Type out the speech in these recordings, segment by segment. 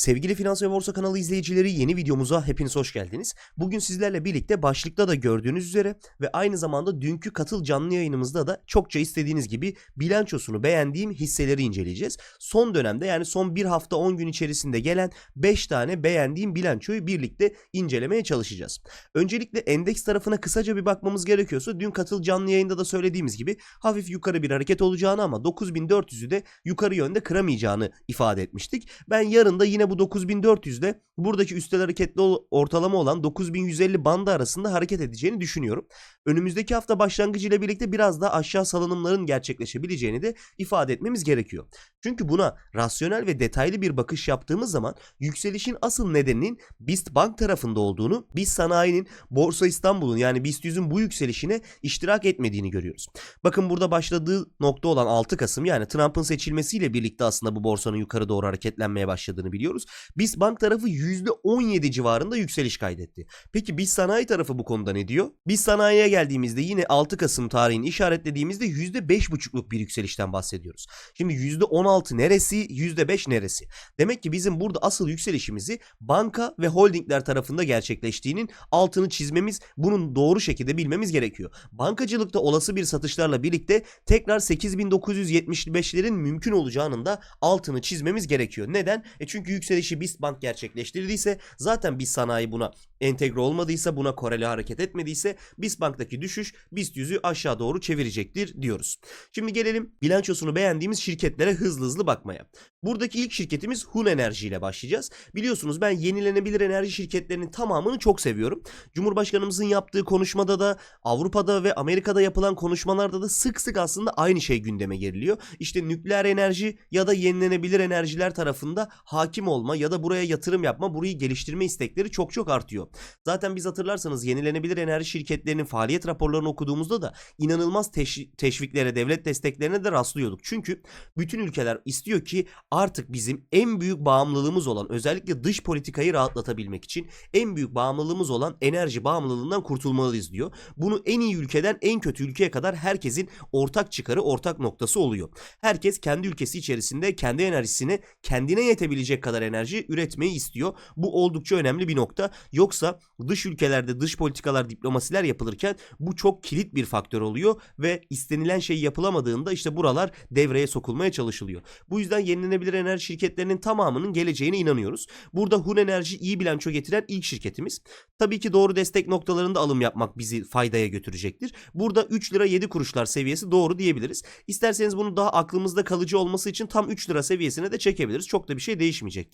Sevgili Finans ve Borsa kanalı izleyicileri yeni videomuza hepiniz hoş geldiniz. Bugün sizlerle birlikte başlıkta da gördüğünüz üzere ve aynı zamanda dünkü katıl canlı yayınımızda da çokça istediğiniz gibi bilançosunu beğendiğim hisseleri inceleyeceğiz. Son dönemde yani son bir hafta 10 gün içerisinde gelen 5 tane beğendiğim bilançoyu birlikte incelemeye çalışacağız. Öncelikle endeks tarafına kısaca bir bakmamız gerekiyorsa dün katıl canlı yayında da söylediğimiz gibi hafif yukarı bir hareket olacağını ama 9400'ü de yukarı yönde kıramayacağını ifade etmiştik. Ben yarın da yine bu 9400'de buradaki üstel hareketli ortalama olan 9150 bandı arasında hareket edeceğini düşünüyorum. Önümüzdeki hafta başlangıcı ile birlikte biraz daha aşağı salınımların gerçekleşebileceğini de ifade etmemiz gerekiyor. Çünkü buna rasyonel ve detaylı bir bakış yaptığımız zaman yükselişin asıl nedeninin BIST Bank tarafında olduğunu, BIST Sanayi'nin Borsa İstanbul'un yani BIST 100'ün bu yükselişine iştirak etmediğini görüyoruz. Bakın burada başladığı nokta olan 6 Kasım yani Trump'ın seçilmesiyle birlikte aslında bu borsanın yukarı doğru hareketlenmeye başladığını biliyoruz. BIST Bank tarafı %17 civarında yükseliş kaydetti. Peki BIST Sanayi tarafı bu konuda ne diyor? BIST Sanayi'ye geldiğimizde yine 6 Kasım tarihini işaretlediğimizde %5,5'luk bir yükselişten bahsediyoruz. Şimdi %16 neresi, %5 neresi? Demek ki bizim burada asıl yükselişimizi banka ve holdingler tarafında gerçekleştiğinin altını çizmemiz, bunun doğru şekilde bilmemiz gerekiyor. Bankacılıkta olası bir satışlarla birlikte tekrar 8975'lerin mümkün olacağının da altını çizmemiz gerekiyor. Neden? E çünkü yükselişi BIST Bank gerçekleştirdiyse zaten BIST sanayi buna entegre olmadıysa buna koreli hareket etmediyse BIST Bank'taki düşüş BIST yüzü aşağı doğru çevirecektir diyoruz. Şimdi gelelim bilançosunu beğendiğimiz şirketlere hızlı hızlı bakmaya. Buradaki ilk şirketimiz Hun Enerji ile başlayacağız. Biliyorsunuz ben yenilenebilir enerji şirketlerinin tamamını çok seviyorum. Cumhurbaşkanımızın yaptığı konuşmada da Avrupa'da ve Amerika'da yapılan konuşmalarda da sık sık aslında aynı şey gündeme geriliyor. İşte nükleer enerji ya da yenilenebilir enerjiler tarafında hakim olma ya da buraya yatırım yapma, burayı geliştirme istekleri çok çok artıyor. Zaten biz hatırlarsanız yenilenebilir enerji şirketlerinin faaliyet raporlarını okuduğumuzda da inanılmaz teş- teşviklere, devlet desteklerine de rastlıyorduk. Çünkü bütün ülkeler istiyor ki artık bizim en büyük bağımlılığımız olan özellikle dış politikayı rahatlatabilmek için en büyük bağımlılığımız olan enerji bağımlılığından kurtulmalıyız diyor. Bunu en iyi ülkeden en kötü ülkeye kadar herkesin ortak çıkarı, ortak noktası oluyor. Herkes kendi ülkesi içerisinde kendi enerjisini kendine yetebilecek kadar enerji üretmeyi istiyor. Bu oldukça önemli bir nokta. Yoksa dış ülkelerde dış politikalar, diplomasiler yapılırken bu çok kilit bir faktör oluyor ve istenilen şey yapılamadığında işte buralar devreye sokulmaya çalışılıyor. Bu yüzden yenilenebilir enerji şirketlerinin tamamının geleceğine inanıyoruz. Burada Hun Enerji iyi bilanço getiren ilk şirketimiz. Tabii ki doğru destek noktalarında alım yapmak bizi faydaya götürecektir. Burada 3 lira 7 kuruşlar seviyesi doğru diyebiliriz. İsterseniz bunu daha aklımızda kalıcı olması için tam 3 lira seviyesine de çekebiliriz. Çok da bir şey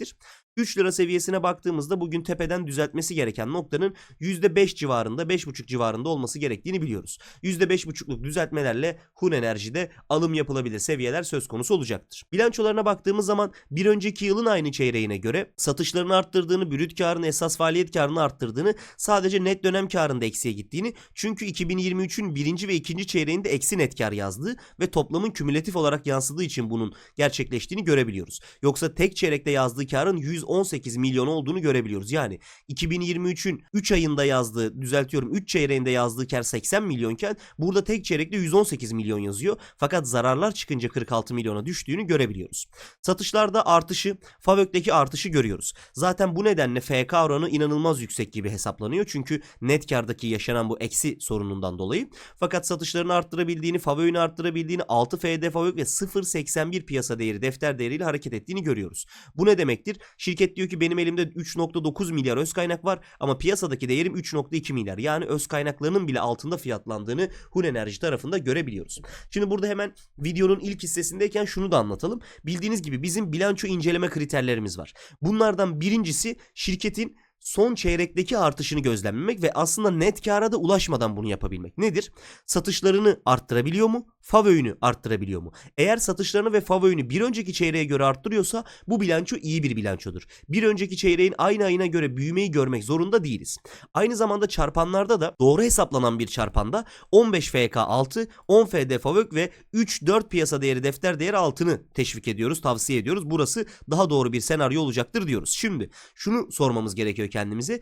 değişmeyecektir. 3 lira seviyesine baktığımızda bugün tepeden düzeltmesi gereken noktanın %5 civarında, 5,5 civarında olması gerektiğini biliyoruz. %5,5'luk düzeltmelerle Hun Enerji'de alım yapılabilir seviyeler söz konusu olacaktır. Bilançolarına baktığımız zaman bir önceki yılın aynı çeyreğine göre satışlarını arttırdığını, brüt karını, esas faaliyet karını arttırdığını, sadece net dönem karında eksiye gittiğini, çünkü 2023'ün birinci ve ikinci çeyreğinde eksi net kar yazdığı ve toplamın kümülatif olarak yansıdığı için bunun gerçekleştiğini görebiliyoruz. Yoksa tek çeyrekte yazdığı karın 118 milyon olduğunu görebiliyoruz. Yani 2023'ün 3 ayında yazdığı, düzeltiyorum 3 çeyreğinde yazdığı kar 80 milyonken burada tek çeyrekte 118 milyon yazıyor. Fakat zararlar çıkınca 46 milyona düştüğünü görebiliyoruz. Satışlarda artışı, FAVÖK'teki artışı görüyoruz. Zaten bu nedenle FK oranı inanılmaz yüksek gibi hesaplanıyor. Çünkü net kardaki yaşanan bu eksi sorunundan dolayı. Fakat satışlarını arttırabildiğini, FAVÖK'ünü arttırabildiğini, 6 FD FAVÖK ve 0.81 piyasa değeri, defter değeriyle hareket ettiğini görüyoruz. Bu ne demektir? Şirket diyor ki benim elimde 3.9 milyar öz kaynak var ama piyasadaki değerim 3.2 milyar. Yani öz kaynaklarının bile altında fiyatlandığını Hun Enerji tarafında görebiliyoruz. Şimdi burada hemen videonun ilk hissesindeyken şunu da anlatalım. Bildiğiniz gibi bizim bilanço inceleme kriterlerimiz var. Bunlardan birincisi şirketin son çeyrekteki artışını gözlemlemek ve aslında net kâra da ulaşmadan bunu yapabilmek. Nedir? Satışlarını arttırabiliyor mu? FAVÖ'ünü arttırabiliyor mu? Eğer satışlarını ve FAVÖ'ünü bir önceki çeyreğe göre arttırıyorsa bu bilanço iyi bir bilançodur. Bir önceki çeyreğin aynı ayına göre büyümeyi görmek zorunda değiliz. Aynı zamanda çarpanlarda da doğru hesaplanan bir çarpanda 15 FK 6, 10 FD FAVÖK ve 3-4 piyasa değeri defter değeri altını teşvik ediyoruz, tavsiye ediyoruz. Burası daha doğru bir senaryo olacaktır diyoruz. Şimdi şunu sormamız gerekiyor kendimize.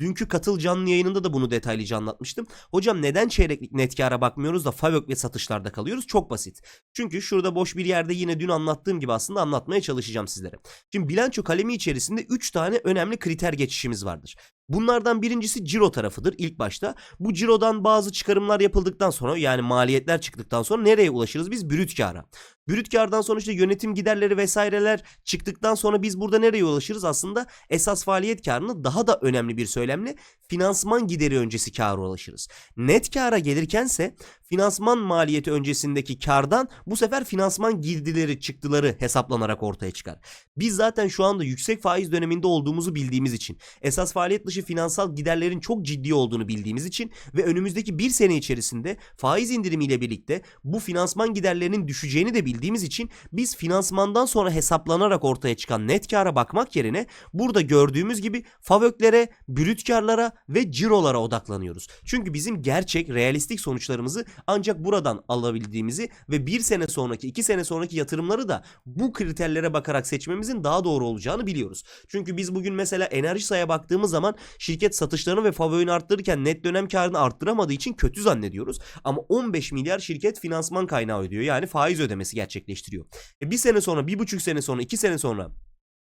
Dünkü katıl canlı yayınında da bunu detaylıca anlatmıştım. Hocam neden çeyreklik net kâra bakmıyoruz da FAVÖK ve satışlarda kalıyoruz? Çok basit. Çünkü şurada boş bir yerde yine dün anlattığım gibi aslında anlatmaya çalışacağım sizlere. Şimdi bilanço kalemi içerisinde 3 tane önemli kriter geçişimiz vardır. Bunlardan birincisi ciro tarafıdır ilk başta. Bu cirodan bazı çıkarımlar yapıldıktan sonra yani maliyetler çıktıktan sonra nereye ulaşırız biz? Brüt kâra. Brüt kârdan sonra işte yönetim giderleri vesaireler çıktıktan sonra biz burada nereye ulaşırız? Aslında esas faaliyet karını daha da önemli bir söylemle finansman gideri öncesi kâra ulaşırız. Net kâra gelirkense finansman maliyeti öncesindeki kardan bu sefer finansman girdileri çıktıları hesaplanarak ortaya çıkar. Biz zaten şu anda yüksek faiz döneminde olduğumuzu bildiğimiz için esas faaliyet dışı finansal giderlerin çok ciddi olduğunu bildiğimiz için ve önümüzdeki bir sene içerisinde faiz indirimiyle birlikte bu finansman giderlerinin düşeceğini de bildiğimiz için biz finansmandan sonra hesaplanarak ortaya çıkan net kâra bakmak yerine burada gördüğümüz gibi favöklere, brüt karlara ve cirolara odaklanıyoruz. Çünkü bizim gerçek, realistik sonuçlarımızı ancak buradan alabildiğimizi ve bir sene sonraki, iki sene sonraki yatırımları da bu kriterlere bakarak seçmemizin daha doğru olacağını biliyoruz. Çünkü biz bugün mesela Enerjisa'ya baktığımız zaman şirket satışlarını ve favöğünü arttırırken net dönem karını arttıramadığı için kötü zannediyoruz. Ama 15 milyar şirket finansman kaynağı ödüyor. Yani faiz ödemesi gerçekleştiriyor. E bir sene sonra, bir buçuk sene sonra, iki sene sonra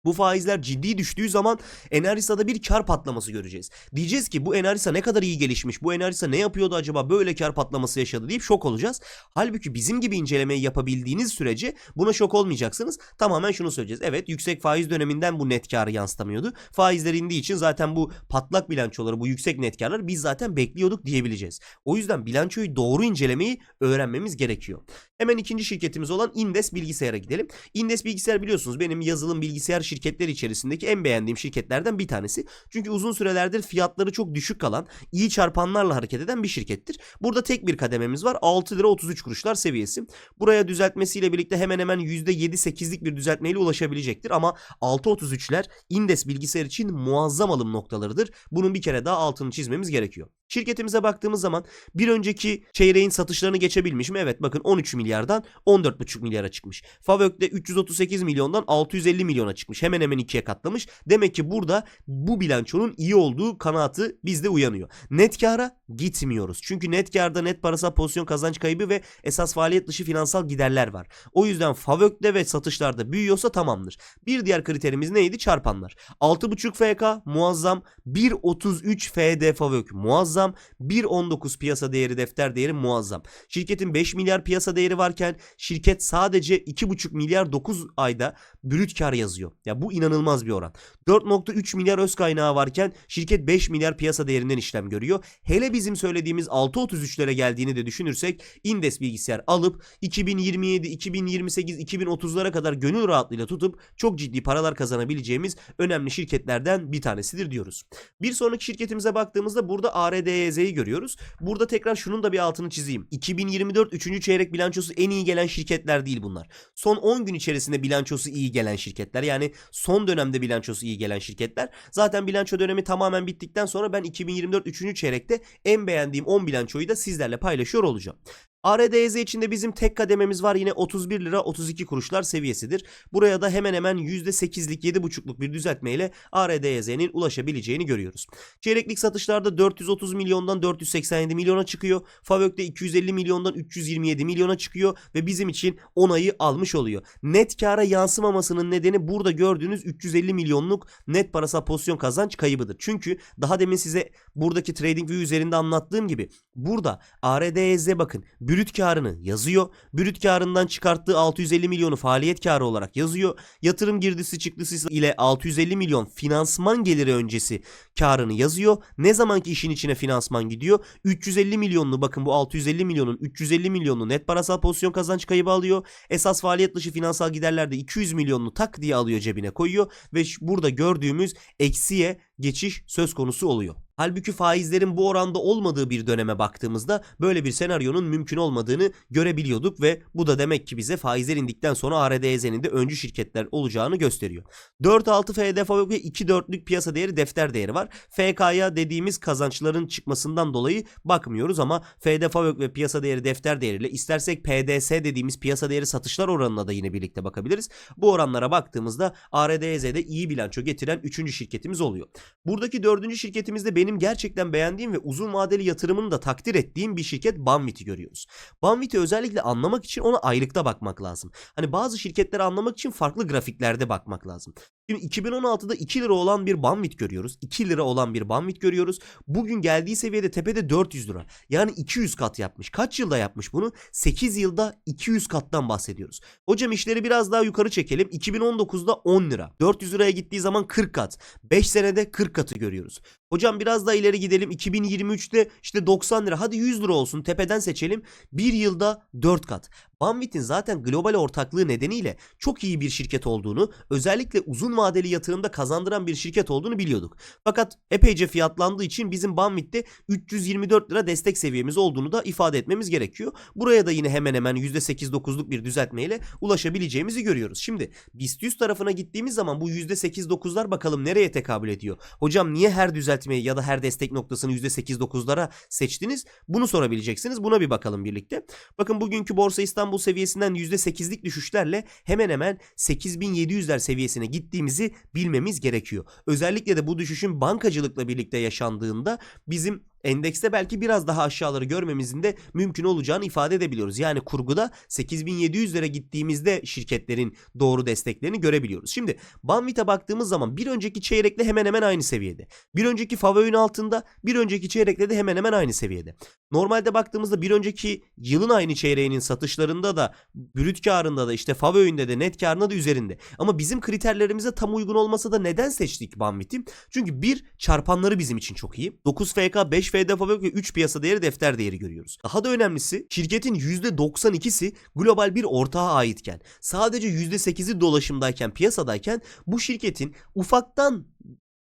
bu faizler ciddi düştüğü zaman Enerjisa'da bir kar patlaması göreceğiz. Diyeceğiz ki bu Enerjisa ne kadar iyi gelişmiş, bu Enerjisa ne yapıyordu acaba böyle kar patlaması yaşadı deyip şok olacağız. Halbuki bizim gibi incelemeyi yapabildiğiniz sürece buna şok olmayacaksınız. Tamamen şunu söyleyeceğiz. Evet yüksek faiz döneminden bu net karı yansıtamıyordu. Faizler indiği için zaten bu patlak bilançoları, bu yüksek net karları biz zaten bekliyorduk diyebileceğiz. O yüzden bilançoyu doğru incelemeyi öğrenmemiz gerekiyor. Hemen ikinci şirketimiz olan Indes Bilgisayar'a gidelim. Indes Bilgisayar biliyorsunuz benim yazılım bilgisayar şirketleri içerisindeki en beğendiğim şirketlerden bir tanesi. Çünkü uzun sürelerdir fiyatları çok düşük kalan, iyi çarpanlarla hareket eden bir şirkettir. Burada tek bir kadememiz var. 6 lira 33 kuruşlar seviyesi. Buraya düzeltmesiyle birlikte hemen hemen %7-8'lik bir düzeltmeyle ulaşabilecektir. Ama 6.33'ler Indes bilgisayar için muazzam alım noktalarıdır. Bunun bir kere daha altını çizmemiz gerekiyor. Şirketimize baktığımız zaman bir önceki çeyreğin satışlarını geçebilmiş mi? Evet bakın 13 milyardan 14,5 milyara çıkmış. Favök'te 338 milyondan 650 milyona çıkmış. Hemen hemen ikiye katlamış. Demek ki burada bu bilançonun iyi olduğu kanaatı bizde uyanıyor. Net kâra gitmiyoruz. Çünkü net kârda net parasal pozisyon kazanç kaybı ve esas faaliyet dışı finansal giderler var. O yüzden Favök'te ve satışlarda büyüyorsa tamamdır. Bir diğer kriterimiz neydi? Çarpanlar. 6,5 FK muazzam. 1.33 FD Favök muazzam. 1.19 piyasa değeri defter değeri muazzam. Şirketin 5 milyar piyasa değeri varken şirket sadece 2,5 milyar 9 ayda brüt kar yazıyor. Ya bu inanılmaz bir oran. 4.3 milyar öz kaynağı varken şirket 5 milyar piyasa değerinden işlem görüyor. Hele bizim söylediğimiz 6.33'lere geldiğini de düşünürsek Indes bilgisayar alıp 2027, 2028, 2030'lara kadar gönül rahatlığıyla tutup çok ciddi paralar kazanabileceğimiz önemli şirketlerden bir tanesidir diyoruz. Bir sonraki şirketimize baktığımızda burada ARDYZ'yi görüyoruz. Burada tekrar şunun da bir altını çizeyim. 2024 3. çeyrek bilançosu en iyi gelen şirketler değil bunlar. Son 10 gün içerisinde bilançosu iyi gelen şirketler. Yani son dönemde bilançosu iyi gelen şirketler. Zaten bilanço dönemi tamamen bittikten sonra ben 2024 3. çeyrekte en beğendiğim 10 bilançoyu da sizlerle paylaşıyor olacağım. ARDZ içinde bizim tek kadememiz var yine 31 lira 32 kuruşlar seviyesidir. Buraya da hemen hemen %8'lik 7,5'luk bir düzeltmeyle ARDZ'nin ulaşabileceğini görüyoruz. Çeyreklik satışlarda 430 milyondan 487 milyona çıkıyor. Favök'te 250 milyondan 327 milyona çıkıyor ve bizim için onayı almış oluyor. Net kâra yansımamasının nedeni burada gördüğünüz 350 milyonluk net parasal pozisyon kazanç kaybıdır. Çünkü daha demin size buradaki TradingView üzerinde anlattığım gibi burada ARDZ bakın brüt karını yazıyor. Brüt karından çıkarttığı 650 milyonu faaliyet karı olarak yazıyor. Yatırım girdisi çıktısı ile 650 milyon finansman geliri öncesi karını yazıyor. Ne zamanki işin içine finansman gidiyor 350 milyonlu bakın bu 650 milyonun 350 milyonlu net parasal pozisyon kazanç kaybı alıyor. Esas faaliyet dışı finansal giderlerde 200 milyonlu tak diye alıyor cebine koyuyor ve burada gördüğümüz eksiye geçiş söz konusu oluyor. Halbuki faizlerin bu oranda olmadığı bir döneme baktığımızda böyle bir senaryonun mümkün olmadığını görebiliyorduk ve bu da demek ki bize faizler indikten sonra ARDZ'nin de öncü şirketler olacağını gösteriyor. 4.6 FDF ve 2.4'lük piyasa değeri defter değeri var. FK'ya dediğimiz kazançların çıkmasından dolayı bakmıyoruz ama FDF ve piyasa değeri defter değeriyle istersek PDS dediğimiz piyasa değeri satışlar oranına da yine birlikte bakabiliriz. Bu oranlara baktığımızda ARDZ'de iyi bilanço getiren 3. şirketimiz oluyor. Buradaki 4. şirketimizde benim benim gerçekten beğendiğim ve uzun vadeli yatırımını da takdir ettiğim bir şirket Banvit'i görüyoruz. Banvit'i özellikle anlamak için ona aylıkta bakmak lazım. Hani bazı şirketleri anlamak için farklı grafiklerde bakmak lazım. Şimdi 2016'da 2 lira olan bir Banvit görüyoruz. 2 lira olan bir Banvit görüyoruz. Bugün geldiği seviyede tepede 400 lira. Yani 200 kat yapmış. Kaç yılda yapmış bunu? 8 yılda 200 kattan bahsediyoruz. Hocam işleri biraz daha yukarı çekelim. 2019'da 10 lira. 400 liraya gittiği zaman 40 kat. 5 senede 40 katı görüyoruz. Hocam biraz daha ileri gidelim. 2023'te işte 90 lira. Hadi 100 lira olsun. Tepeden seçelim. 1 yılda 4 kat. Banvit'in zaten global ortaklığı nedeniyle çok iyi bir şirket olduğunu, özellikle uzun vadeli yatırımda kazandıran bir şirket olduğunu biliyorduk. Fakat epeyce fiyatlandığı için bizim Banvit'te 324 lira destek seviyemiz olduğunu da ifade etmemiz gerekiyor. Buraya da yine hemen hemen %8-9'luk bir düzeltmeyle ulaşabileceğimizi görüyoruz. Şimdi BIST 100 tarafına gittiğimiz zaman bu %8-9'lar bakalım nereye tekabül ediyor? Hocam niye her düzeltmeyi ya da her destek noktasını %8-9'lara seçtiniz? Bunu sorabileceksiniz. Buna bir bakalım birlikte. Bakın bugünkü Borsa İstanbul seviyesinden %8'lik düşüşlerle hemen hemen 8700'ler seviyesine gittiğimizi bilmemiz gerekiyor. Özellikle de bu düşüşün bankacılıkla birlikte yaşandığında bizim endekste belki biraz daha aşağıları görmemizin de mümkün olacağını ifade edebiliyoruz. Yani kurguda 8700'lere gittiğimizde şirketlerin doğru desteklerini görebiliyoruz. Şimdi Banvit'e baktığımız zaman bir önceki çeyrekle hemen hemen aynı seviyede. Bir önceki Favö'nün altında, bir önceki çeyrekle de hemen hemen aynı seviyede. Normalde baktığımızda bir önceki yılın aynı çeyreğinin satışlarında da, brüt karında da, işte Favö'ünde de, net karında da üzerinde. Ama bizim kriterlerimize tam uygun olmasa da neden seçtik Banvit'i? Çünkü bir çarpanları bizim için çok iyi. 9 FK, 5 FD Favök ve 3 piyasa değeri defter değeri görüyoruz. Daha da önemlisi şirketin %92'si global bir ortağa aitken sadece %8'i dolaşımdayken piyasadayken bu şirketin ufaktan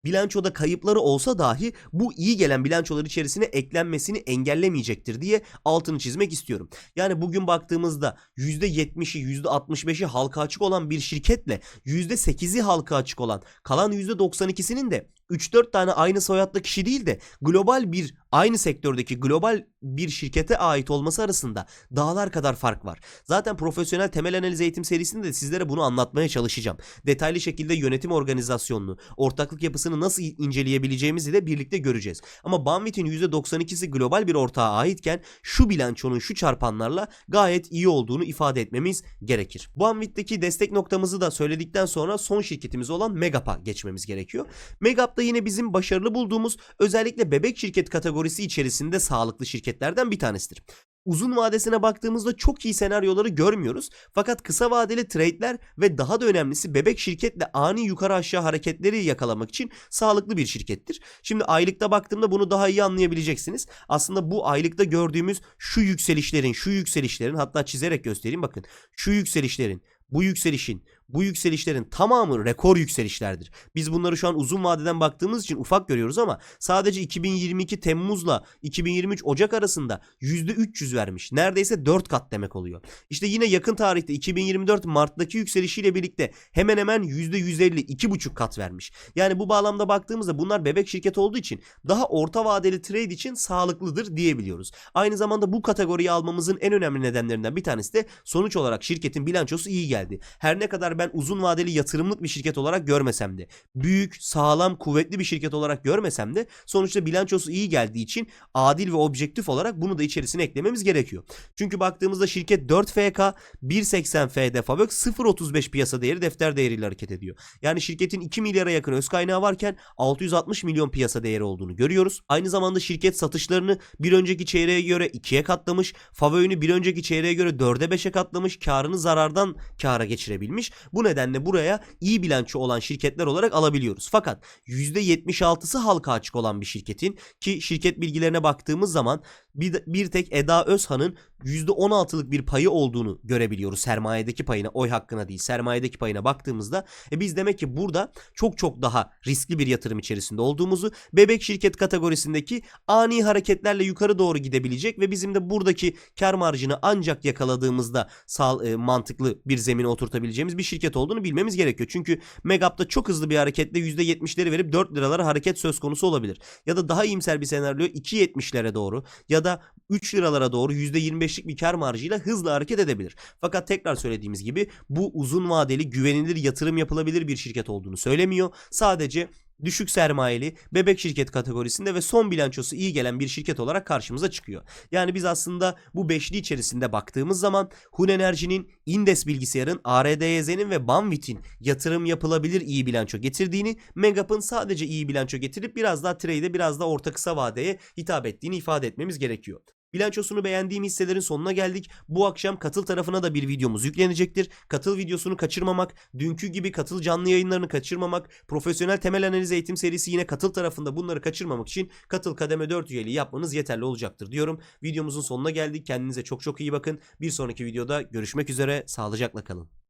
bilançoda kayıpları olsa dahi bu iyi gelen bilançolar içerisine eklenmesini engellemeyecektir diye altını çizmek istiyorum. Yani bugün baktığımızda %70'i %65'i halka açık olan bir şirketle %8'i halka açık olan kalan %92'sinin de 3-4 tane aynı soyadlı kişi değil de global bir aynı sektördeki global bir şirkete ait olması arasında dağlar kadar fark var. Zaten profesyonel temel analiz eğitim serisinde de sizlere bunu anlatmaya çalışacağım. Detaylı şekilde yönetim organizasyonunu, ortaklık yapısını nasıl inceleyebileceğimizi de birlikte göreceğiz. Ama Banvit'in %92'si global bir ortağa aitken şu bilançonun şu çarpanlarla gayet iyi olduğunu ifade etmemiz gerekir. Banvit'teki destek noktamızı da söyledikten sonra son şirketimiz olan Megap'a geçmemiz gerekiyor. Megap da yine bizim başarılı bulduğumuz özellikle bebek şirket kategorisi içerisinde sağlıklı şirketlerden bir tanesidir. Uzun vadesine baktığımızda çok iyi senaryoları görmüyoruz. Fakat kısa vadeli trade'ler ve daha da önemlisi bebek şirketle ani yukarı aşağı hareketleri yakalamak için sağlıklı bir şirkettir. Şimdi aylıkta baktığımda bunu daha iyi anlayabileceksiniz. Aslında bu aylıkta gördüğümüz şu yükselişlerin, şu yükselişlerin hatta çizerek göstereyim bakın. Şu yükselişlerin, bu yükselişin, bu yükselişlerin tamamı rekor yükselişlerdir. Biz bunları şu an uzun vadeden baktığımız için ufak görüyoruz ama sadece 2022 Temmuz'la 2023 Ocak arasında %300 vermiş. Neredeyse 4 kat demek oluyor. İşte yine yakın tarihte 2024 Mart'taki yükselişiyle birlikte hemen hemen %150 2,5 kat vermiş. Yani bu bağlamda baktığımızda bunlar bebek şirket olduğu için daha orta vadeli trade için sağlıklıdır diyebiliyoruz. Aynı zamanda bu kategoriyi almamızın en önemli nedenlerinden bir tanesi de sonuç olarak şirketin bilançosu iyi geldi. Her ne kadar ben uzun vadeli yatırımlık bir şirket olarak görmesem de, büyük, sağlam, kuvvetli bir şirket olarak görmesem de sonuçta bilançosu iyi geldiği için adil ve objektif olarak bunu da içerisine eklememiz gerekiyor. Çünkü baktığımızda şirket 4 FK, 1.80 FD Fabök 0.35 piyasa değeri defter değeriyle hareket ediyor. Yani şirketin 2 milyara yakın öz kaynağı varken 660 milyon piyasa değeri olduğunu görüyoruz. Aynı zamanda şirket satışlarını bir önceki çeyreğe göre 2'ye katlamış, Favö'ünü bir önceki çeyreğe göre 4'e 5'e katlamış, karını zarardan kara geçirebilmiş. Bu nedenle buraya iyi bilanço olan şirketler olarak alabiliyoruz. Fakat %76'sı halka açık olan bir şirketin ki şirket bilgilerine baktığımız zaman bir, bir tek Eda Özhan'ın %16'lık bir payı olduğunu görebiliyoruz. Sermayedeki payına, oy hakkına değil, sermayedeki payına baktığımızda e biz demek ki burada çok çok daha riskli bir yatırım içerisinde olduğumuzu, bebek şirket kategorisindeki ani hareketlerle yukarı doğru gidebilecek ve bizim de buradaki kar marjını ancak yakaladığımızda sağ, e, mantıklı bir zemine oturtabileceğimiz bir şirket olduğunu bilmemiz gerekiyor. Çünkü Megap'ta çok hızlı bir hareketle %70'leri verip 4 liralara hareket söz konusu olabilir. Ya da daha iyimser bir senaryo 2.70'lere doğru ya da 3 liralara doğru %25'lik bir kar marjıyla hızlı hareket edebilir. Fakat tekrar söylediğimiz gibi bu uzun vadeli güvenilir yatırım yapılabilir bir şirket olduğunu söylemiyor. Sadece düşük sermayeli, bebek şirket kategorisinde ve son bilançosu iyi gelen bir şirket olarak karşımıza çıkıyor. Yani biz aslında bu beşli içerisinde baktığımız zaman Hun Enerji'nin, Indes Bilgisayar'ın, ARDYZ'nin ve Banvit'in yatırım yapılabilir iyi bilanço getirdiğini, Megap'ın sadece iyi bilanço getirip biraz daha trade'e biraz da orta kısa vadeye hitap ettiğini ifade etmemiz gerekiyor. Bilançosunu beğendiğim hisselerin sonuna geldik. Bu akşam katıl tarafına da bir videomuz yüklenecektir. Katıl videosunu kaçırmamak, dünkü gibi katıl canlı yayınlarını kaçırmamak, profesyonel temel analiz eğitim serisi yine katıl tarafında bunları kaçırmamak için katıl kademe 4 üyeliği yapmanız yeterli olacaktır diyorum. Videomuzun sonuna geldik. Kendinize çok çok iyi bakın. Bir sonraki videoda görüşmek üzere. Sağlıcakla kalın.